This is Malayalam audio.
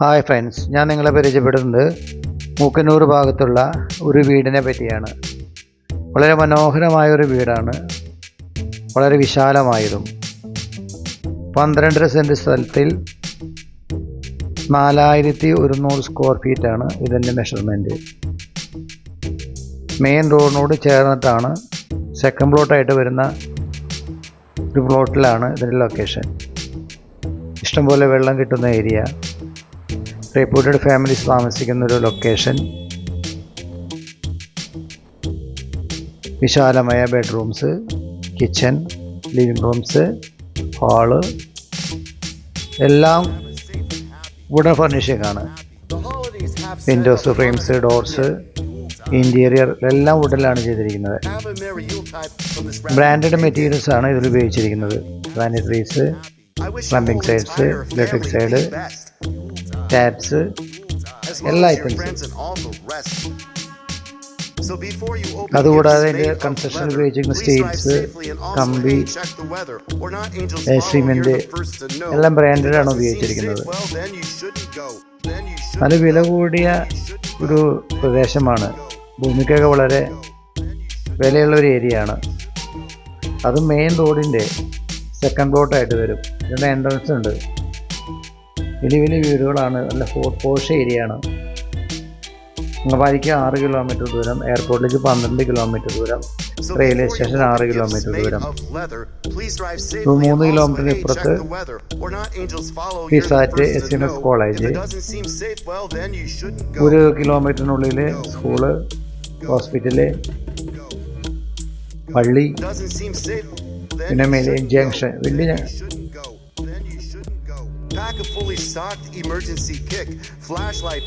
ഹായ് ഫ്രണ്ട്സ് ഞാൻ നിങ്ങളെ പരിചയപ്പെടുന്നത് മൂക്കന്നൂർ ഭാഗത്തുള്ള ഒരു വീടിനെ പറ്റിയാണ്. വളരെ മനോഹരമായ ഒരു വീടാണ്. വളരെ വിശാലമായതും പന്ത്രണ്ടര സെന്റ് സ്ഥലത്തിൽ നാലായിരത്തി ഒരുന്നൂറ് സ്ക്വയർ ഫീറ്റാണ് ഇതിന്റെ മെഷർമെന്റ് മെയിൻ റോഡിനോട് ചേർന്നിട്ടാണ് സെക്കൻഡ് പ്ലോട്ടായിട്ട് വരുന്ന ഒരു പ്ലോട്ടിലാണ് ഇതിന്റെ ലൊക്കേഷൻ ഇഷ്ടംപോലെ വെള്ളം കിട്ടുന്ന ഏരിയ റെപ്യൂട്ടഡ് ഫാമിലീസ് താമസിക്കുന്ന ഒരു ലൊക്കേഷൻ വിശാലമായ bedrooms kitchen living rooms hall എല്ലാം വുഡൻ ഫർണിഷിംഗ് ആണ്. വിൻഡോസ് ഫ്രെയിംസ് ഡോർസ് ഇന്റീരിയർ എല്ലാം വുഡിലാണ് ചെയ്തിരിക്കുന്നത്. ബ്രാൻഡഡ് മെറ്റീരിയൽസ് ആണ് ഇതിൽ ഉപയോഗിച്ചിരിക്കുന്നത്. Sanitaries plumbing sides electric side taps എല്ലാ ഐറ്റംസും അതുകൂടാതെ അതിന്റെ കൺസ്ട്രക്ഷൻ ഉപയോഗിച്ചിരിക്കുന്ന സ്റ്റീൽസ് കമ്പി സിമെന്റ് എല്ലാം ബ്രാൻഡഡ് ആണ് ഉപയോഗിച്ചിരിക്കുന്നത്. നല്ല വില കൂടിയ ഒരു പ്രദേശമാണ്. ഭൂമിക്കൊക്കെ വളരെ വിലയുള്ള ഒരു ഏരിയ ആണ്. അത് മെയിൻ റോഡിന്റെ സെക്കൻഡ് പ്ലോട്ടായിട്ട് വരും. ഇതിന്റെ എൻട്രൻസ് ഉണ്ട്. വലിയ വലിയ വീടുകളാണ്. നല്ല പോഷ ഏരിയയാണ്. ആണ് ആറ് കിലോമീറ്റർ ദൂരം എയർപോർട്ടിലേക്ക് പന്ത്രണ്ട് കിലോമീറ്റർ ദൂരം റെയിൽവേ സ്റ്റേഷൻ ആറ് കിലോമീറ്റർ ദൂരം. മൂന്ന് കിലോമീറ്റർ ഇപ്പുറത്ത് പിസാറ്റ് എസ് എൻ എസ് കോളേജ് ഒരു കിലോമീറ്ററിനുള്ളിൽ സ്കൂൾ ഹോസ്പിറ്റൽ പള്ളി പിന്നെ മെയിൻ ജംഗ്ഷൻ വലിയ Pack a fully stocked emergency kick, flashlight